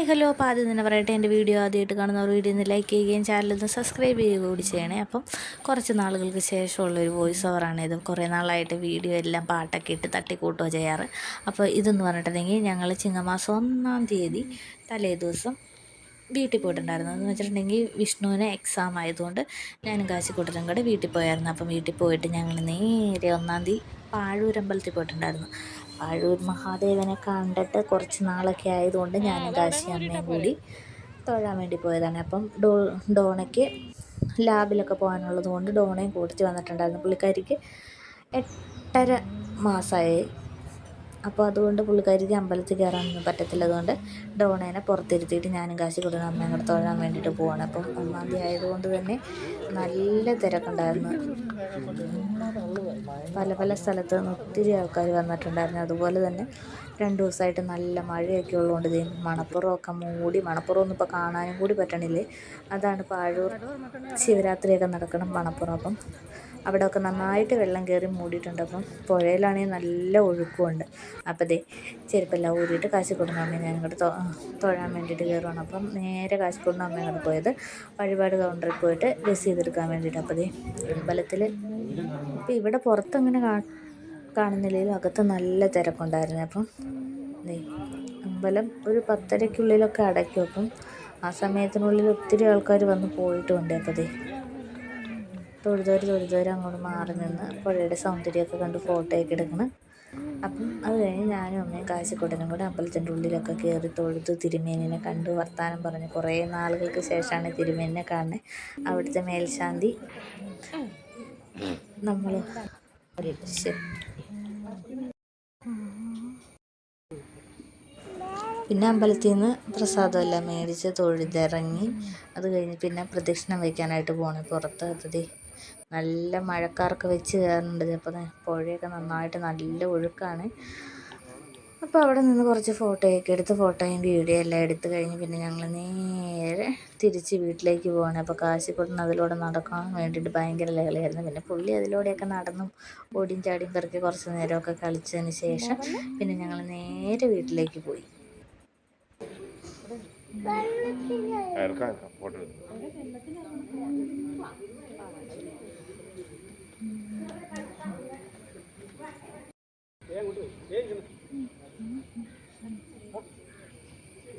Hi hello അപ്പോൾ ആദ്യം തന്നെ പറയട്ടെ എന്റെ വീഡിയോ ആദ്യമായിട്ട് കാണുന്നവർ വീഡിയോ ഒന്ന് ലൈക്ക് ചെയ്യുകയും ചാനൽ ഒന്ന് സബ്സ്ക്രൈബ് ചെയ്യുക കൂടി ചെയ്യണേ. അപ്പം കുറച്ച് നാളുകൾക്ക് ശേഷമുള്ള ഒരു വോയിസ് ഓവറാണ് ഇത്. കുറേ നാളായിട്ട് വീഡിയോ എല്ലാം പാട്ടൊക്കെ ഇട്ട് തട്ടിക്കൂട്ടുക ചെയ്യാറ്. അപ്പോൾ ഇതെന്ന് പറഞ്ഞിട്ടുണ്ടെങ്കിൽ ഞങ്ങൾ ചിങ്ങമാസം ഒന്നാം തീയതി തലേ ദിവസം വീട്ടിൽ പോയിട്ടുണ്ടായിരുന്നു. എന്ന് വെച്ചിട്ടുണ്ടെങ്കിൽ വിഷ്ണുവിന് എക്സാം ആയതുകൊണ്ട് ഞാനും കാശിക്കൂട്ടനും കൂടെ വീട്ടിൽ പോയായിരുന്നു. അപ്പം വീട്ടിൽ പോയിട്ട് ഞങ്ങൾ നേരെ ഒന്നാം തീയതി പാഴൂർ അമ്പലത്തിൽ പോയിട്ടുണ്ടായിരുന്നു. പാഴൂർ മഹാദേവനെ കണ്ടിട്ട് കുറച്ച് നാളൊക്കെ ആയതുകൊണ്ട് ഞാനും കാശി അമ്മയും കൂടി തൊഴാൻ വേണ്ടി പോയതാണ്. അപ്പം ഡോ ഡോണയ്ക്ക് ലാബിലൊക്കെ പോകാനുള്ളത് കൊണ്ട് ഡോണയും കൂട്ടിച്ച് വന്നിട്ടുണ്ടായിരുന്നു. പുള്ളിക്കാരിക്ക് എട്ടര മാസമായി അപ്പോൾ അതുകൊണ്ട് പുള്ളിക്കാരിക്ക് അമ്പലത്തിൽ കയറാനൊന്നും പറ്റത്തില്ല അതുകൊണ്ട് ഡോണേനെ പുറത്തിരുത്തിയിട്ട് ഞാനും കാശി കൊടുക്കുന്ന അമ്മയും കൂടെ തൊഴാൻ വേണ്ടിയിട്ട് പോവാണ്. അപ്പം തീയതി ആയതുകൊണ്ട് തന്നെ നല്ല തിരക്കുണ്ടായിരുന്നു. പല പല സ്ഥലത്ത് നിന്ന് ഒത്തിരി ആൾക്കാർ വന്നിട്ടുണ്ടായിരുന്നു. അതുപോലെ തന്നെ രണ്ട് ദിവസമായിട്ട് നല്ല മഴയൊക്കെ ഉള്ളതുകൊണ്ട് ഇതേ മണപ്പുറമൊക്കെ മൂടി മണപ്പുറമൊന്നും ഇപ്പോൾ കാണാനും കൂടി പറ്റണില്ലേ? അതാണ് പാഴൂർ ശിവരാത്രിയൊക്കെ നടക്കണം മണപ്പുറം. അപ്പം അവിടെയൊക്കെ നന്നായിട്ട് വെള്ളം കയറി മൂടിയിട്ടുണ്ട്. അപ്പം പുഴയിലാണെങ്കിൽ നല്ല ഒഴുക്കുമുണ്ട്. അപ്പം ദേ ചെരുപ്പെല്ലാം ഊരിയിട്ട് കാശിക്കൊടുന്ന അമ്മയും ഞാൻ ഇങ്ങോട്ട് തൊഴാൻ വേണ്ടിയിട്ട് കയറുവാണ്. അപ്പം നേരെ കാശിക്കൊടുന്ന അമ്മയും ഇങ്ങോട്ട് പോയത് വഴിപാട് കൗണ്ടറിൽ പോയിട്ട് ബസ് ചെയ്തെടുക്കാൻ വേണ്ടിയിട്ട്. അപ്പം ദേ അമ്പലത്തിൽ ഇപ്പോൾ ഇവിടെ പുറത്തങ്ങനെ കാ കാണുന്നില്ലെങ്കിലും അകത്ത് നല്ല തിരക്കുണ്ടായിരുന്നു. അപ്പം അമ്പലം ഒരു പത്തരയ്ക്കുള്ളിലൊക്കെ അടയ്ക്കും. അപ്പം ആ സമയത്തിനുള്ളിൽ ഒത്തിരി ആൾക്കാർ വന്ന് പോയിട്ടുണ്ട് അപ്പോൾ ദേ തൊഴുതോര് തൊഴുതോര് അങ്ങോട്ട് മാറി നിന്ന് പുഴയുടെ സൗന്ദര്യമൊക്കെ കണ്ട് ഫോട്ടോയൊക്കെ എടുക്കണം. അപ്പം അത് കഴിഞ്ഞ് ഞാനും അമ്മയും കാശിക്കോട്ടനും കൂടെ അമ്പലത്തിന്റെ ഉള്ളിലൊക്കെ കയറി തൊഴുത് തിരുമേനിനെ കണ്ട് വർത്താനം പറഞ്ഞ് കുറേ നാളുകൾക്ക് ശേഷമാണ് തിരുമേനിനെ കാണുന്നത്. അവിടുത്തെ മേൽശാന്തി നമ്മൾ പിന്നെ അമ്പലത്തിൽ നിന്ന് പ്രസാദമെല്ലാം മേടിച്ച് തൊഴുതിറങ്ങി അത് കഴിഞ്ഞ് പിന്നെ പ്രദക്ഷിണം വയ്ക്കാനായിട്ട് പോകണേ പുറത്ത്. അത് നല്ല മഴക്കാർക്ക് വെച്ച് കയറുന്നുണ്ട്. അപ്പം പുഴയൊക്കെ നന്നായിട്ട് നല്ല ഒഴുക്കാണ്. അപ്പോൾ അവിടെ നിന്ന് കുറച്ച് ഫോട്ടോയൊക്കെ എടുത്ത് ഫോട്ടോയും വീഡിയോ എല്ലാം എടുത്തു കഴിഞ്ഞ് പിന്നെ ഞങ്ങൾ നേരെ തിരിച്ച് വീട്ടിലേക്ക് പോകണം അപ്പോൾ കാശിക്കൊടുന്ന് അതിലൂടെ നടക്കാൻ വേണ്ടിയിട്ട് ഭയങ്കര ലഹളയായിരുന്നു പിന്നെ പുള്ളി അതിലൂടെയൊക്കെ നടന്നും ഓടിയും ചാടിയും പെറുക്കി കുറച്ച് നേരമൊക്കെ കളിച്ചതിന് ശേഷം പിന്നെ ഞങ്ങൾ നേരെ വീട്ടിലേക്ക് പോയി. ഏ 嗯嗯嗯。